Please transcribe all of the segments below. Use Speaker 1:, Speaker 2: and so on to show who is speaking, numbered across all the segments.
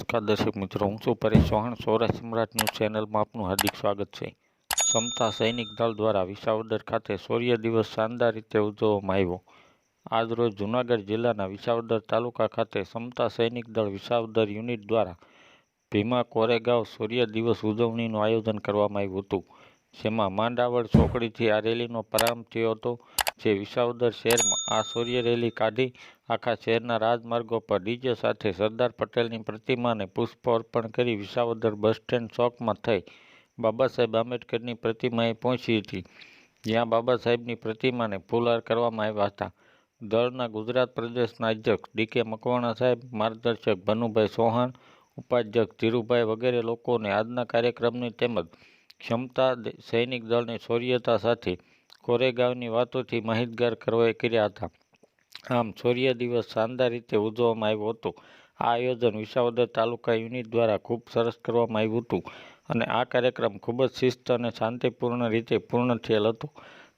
Speaker 1: નમસ્કાર દર્શક મિત્રો, હું છું પરેશ ચૌહાણ. સૌરાષ્ટ્ર સમ્રાટ ન્યૂઝ ચેનલમાં આપનું હાર્દિક સ્વાગત છે. સમતા સૈનિક દળ દ્વારા વિસાવદર ખાતે શૌર્ય દિવસ શાનદાર રીતે ઉજવવામાં આવ્યો. આજરોજ જૂનાગઢ જિલ્લાના વિસાવદર તાલુકા ખાતે સમતા સૈનિક દળ વિસાવદર યુનિટ દ્વારા ભીમા કોરેગાંવ શૌર્ય દિવસ ઉજવણીનું આયોજન કરવામાં આવ્યું હતું. જેમાં માંડાવડ ચોકડીથી આ રેલીનો પ્રારંભ થયો હતો, જે વિસાવદર શહેરમાં આ શૌર્ય રેલી કાઢી આખા શહેરના રાજમાર્ગો પર ડીજે સાથે સરદાર પટેલની પ્રતિમાને પુષ્પ અર્પણ કરી વિસાવદર બસ સ્ટેન્ડ ચોકમાં થઈ. બાબા સાહેબ આંબેડકરની પ્રતિમાએ પહોંચી હતી. જ્યાં બાબા સાહેબની પ્રતિમાને ફૂલહાર કરવામાં આવ્યા હતા. દળના ગુજરાત પ્રદેશના અધ્યક્ષ ડીકે મકવાણા સાહેબ, માર્ગદર્શક ભનુભાઈ ચૌહાણ, ઉપાધ્યક્ષ ધીરુભાઈ વગેરે લોકોને આજના કાર્યક્રમની તેમજ ક્ષમતા સૈનિક દળની શૌર્યતા સાથે કોરેગાંવની વાતોથી માહિતગાર કરવા કર્યા હતા. આમ શૌર્ય દિવસ શાનદાર રીતે ઉજવવામાં આવ્યો હતો. આ આયોજન વિસાવદર તાલુકા યુનિટ દ્વારા ખૂબ સરસ કરવામાં આવ્યું હતું અને આ કાર્યક્રમ ખૂબ જ શિસ્ત અને શાંતિપૂર્ણ રીતે પૂર્ણ થયેલ હતો.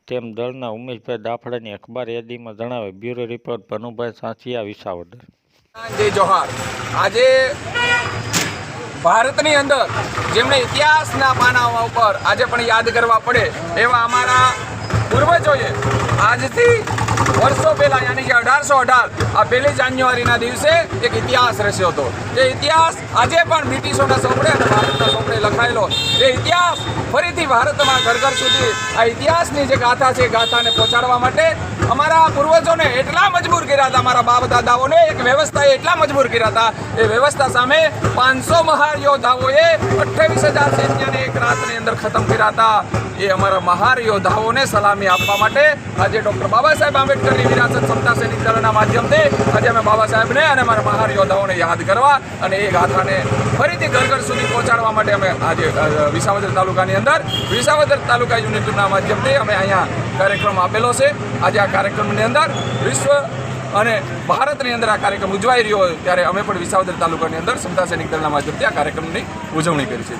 Speaker 1: તેમ દળના ઉમેશભાઈ દાફડાની અખબાર યાદીમાં જણાવે, બ્યુરો રિપોર્ટ, ભનુભાઈ સાંચિયા વિસાવદર.
Speaker 2: જય જોહાર આજે ભારતની અંદર જેમણે ઇતિહાસના પાનાઓ ઉપર આજે પણ યાદ કરવા પડે એવા અમારા પૂર્વજોએ આજથી વર્ષો પહેલાં, યાની કે અઢારસો અઢાર, આ પહેલી જાન્યુઆરીના દિવસે એક ઇતિહાસ રચ્યો હતો. એ ઇતિહાસ આજે પણ બ્રિટિશોના સોંપડે અને ભારતના સોંપડે લખાયેલો. એ ઇતિહાસ ફરીથી ભારતમાં ઘર ઘર સુધી આ ઇતિહાસની જે ગાથા છે ગાથાને પહોંચાડવા માટે અમારા પૂર્વજોને એટલા મજબૂર કર્યા હતા અમારા બાપ દાદાઓને. એક વ્યવસ્થાએ એટલા મજબૂર કર્યા હતા. એ વ્યવસ્થા સામે પાંચસો મહાર યોદ્ધાઓએ અઠ્યાવીસ હજાર સૈન્યને એક રાતની અંદર ખતમ કર્યા હતા. એ અમારા મહાર યોદ્ધાઓને સલામી આપવા માટે આજે ડૉક્ટર બાબા સાહેબ આંબેડકરની વિરાસત ક્ષમતા સૈનિક દળના માધ્યમથી આજે અમે બાબા સાહેબને અને અમારા મહાર યોદ્ધાઓને યાદ કરવા અને એ ગાથાને ફરીથી ઘર ઘર સુધી પહોંચાડવા માટે અમે આજે વિસાવદર તાલુકાની અંદર, વિસાવદર તાલુકા યુનિટના માધ્યમથી અમે અહીંયા કાર્યક્રમ આપેલો છે. આજે આ કાર્યક્રમની અંદર વિશ્વ અને ભારતની અંદર આ કાર્યક્રમ ઉજવાઈ રહ્યો હોય ત્યારે અમે પણ વિસાવદર તાલુકાની અંદર સમતા સૈનિક દળના માધ્યમથી આ કાર્યક્રમની ઉજવણી કરી છે.